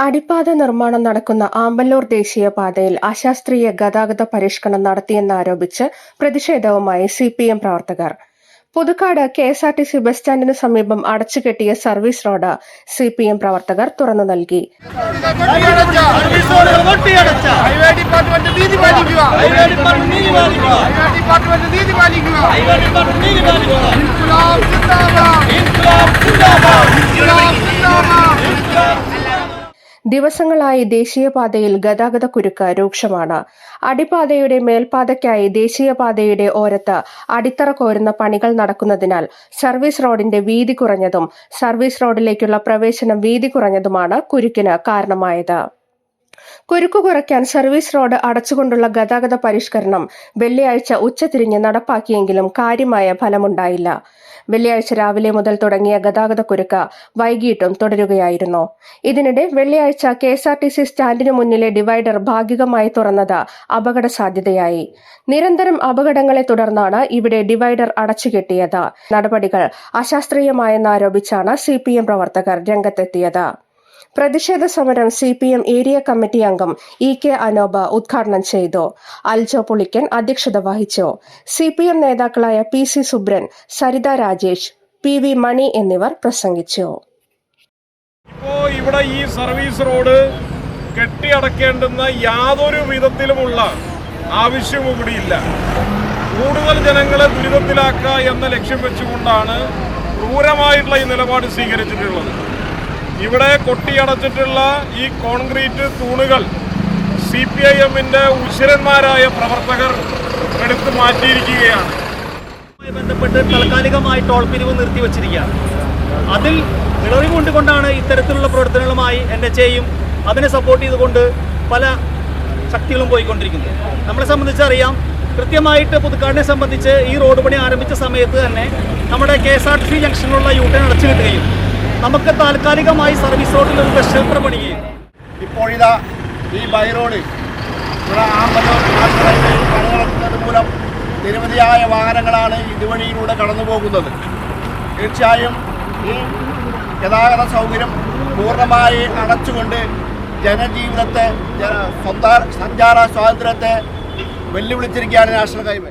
അടിപ്പാത നിർമ്മാണം നടക്കുന്ന ആമ്പല്ലൂർ ദേശീയപാതയിൽ അശാസ്ത്രീയ ഗതാഗത പരിഷ്കരണം നടത്തിയെന്നാരോപിച്ച് പ്രതിഷേധവുമായി സി പി എം പ്രവർത്തകർ. Puthukkad K S R T C bus സ്റ്റാൻഡിന് സമീപം അടച്ചുകെട്ടിയ service road C P M പ്രവർത്തകർ തുറന്നു നൽകി ഹൈവേ ഡിപ്പാർട്ട്മെന്റ് നീതി പാലിക്കുക ഹൈവേ ഡിപ്പാർട്ട്മെന്റ് നീതി പാലിക്കുക ഹൈവേ ഡിപ്പാർട്ട്മെന്റ് നീതി പാലിക്കുക ഇൻക്ലാബ് സിന്ദാബാദ് ഇൻക്ലാബ് സിന്ദാബാദ് ഇൻക്ലാബ് സിന്ദാബാദ് ദിവസങ്ങളായി ദേശീയപാതയിൽ ഗതാഗത കുരുക്ക് രൂക്ഷമാണ്. അടിപ്പാതയുടെ മേൽപ്പാതയ്ക്കായി ദേശീയപാതയുടെ ഓരത്ത് അടിത്തറ കോരുന്ന പണികൾ നടക്കുന്നതിനാൽ സർവീസ് റോഡിന്റെ വീതി കുറഞ്ഞതും സർവീസ് റോഡിലേക്കുള്ള പ്രവേശനം വീതി കുറഞ്ഞതുമാണ് കുരുക്കിന് കാരണമായത്. കുരുക്ക് കുറയ്ക്കാൻ സർവീസ് റോഡ് അടച്ചുകൊണ്ടുള്ള ഗതാഗത പരിഷ്കരണം വെള്ളിയാഴ്ച ഉച്ചതിരിഞ്ഞ് നടപ്പാക്കിയെങ്കിലും കാര്യമായ ഫലമുണ്ടായില്ല. വെള്ളിയാഴ്ച രാവിലെ മുതൽ തുടങ്ങിയ ഗതാഗത കുരുക്ക് വൈകിട്ടും തുടരുകയായിരുന്നു. ഇതിനിടെ വെള്ളിയാഴ്ച K S R T C സ്റ്റാൻഡിനു മുന്നിലെ ഡിവൈഡർ ഭാഗികമായി തുറന്നത് അപകട സാധ്യതയായി നിരന്തരം അപകടങ്ങളെ തുടർന്നാണ് ഇവിടെ ഡിവൈഡർ അടച്ചുകെട്ടിയത്. നടപടികൾ അശാസ്ത്രീയമായെന്നാരോപിച്ചാണ് സി പി എം പ്രവർത്തകർ രംഗത്തെത്തിയത്. പ്രതിഷേധ സമരം C P M area committee അംഗം ഇ കെ അനോബ ഉദ്ഘാടനം ചെയ്തു. അൽജോ പുളിക്കൻ അധ്യക്ഷത വഹിച്ചു. സി പി എം നേതാക്കളായ P C Subran Saritha Rajesh P V Mani എന്നിവർ പ്രസംഗിച്ചു. ഇപ്പോ ഇവിടെ ഈ സർവീസ് റോഡ് കെട്ടിയടക്കേണ്ടുന്ന യാതൊരു വിധത്തിലുമുള്ള ആവശ്യവും ഇവിടെയില്ല കൂടുതൽ ജനങ്ങളെ ദുരിതത്തിലാക്കുക എന്ന ലക്ഷ്യം വെച്ചുകൊണ്ടാണ് ക്രൂരമായിട്ടുള്ള ഈ നിലപാട് സ്വീകരിച്ചിട്ടുള്ളത്. ഇവിടെ കൊട്ടിയടച്ചിട്ടുള്ള ഈ കോൺക്രീറ്റ് തൂണുകൾ സി പി ഐ എമ്മിന്റെ ഉശിരന്മാരായ പ്രവർത്തകർ എടുത്തു മാറ്റിയിരിക്കുകയാണ്. ബന്ധപ്പെട്ട് താൽക്കാലികമായി ടോൾ പിരിവ് നിർത്തിവച്ചിരിക്കുകയാണ്. അതിൽ ഇളവ് കൊണ്ടുകൊണ്ടാണ് ഇത്തരത്തിലുള്ള പ്രവർത്തനങ്ങളുമായി എൻ എച്ച് എയും അതിനെ സപ്പോർട്ട് ചെയ്തുകൊണ്ട് പല ശക്തികളും പോയിക്കൊണ്ടിരിക്കുന്നത്. നമ്മളെ സംബന്ധിച്ചറിയാം കൃത്യമായിട്ട് പുതുക്കാടിനെ സംബന്ധിച്ച് ഈ റോഡ് പണി ആരംഭിച്ച സമയത്ത് തന്നെ നമ്മുടെ K S R T C ജംഗ്ഷനിലുള്ള U turn അടച്ചു കിട്ടുകയും നമുക്ക് താൽക്കാലികമായി സർവീസ് റോഡിൽ ഒരു ഷെൽട്ടർ പണിയുകയും ഇപ്പോഴിതാ ഈ ബൈറോഡ് മൂലം നിരവധിയായ വാഹനങ്ങളാണ് ഇതുവഴിയിലൂടെ കടന്നു പോകുന്നത് തീർച്ചയായും ഈ ഗതാഗത സൗകര്യം പൂർണമായി അടച്ചുകൊണ്ട് ജനജീവിതത്തെ സഞ്ചാര സ്വാതന്ത്ര്യത്തെ വെല്ലുവിളിച്ചിരിക്കുകയാണ് നാഷണൽ ഹൈവേ.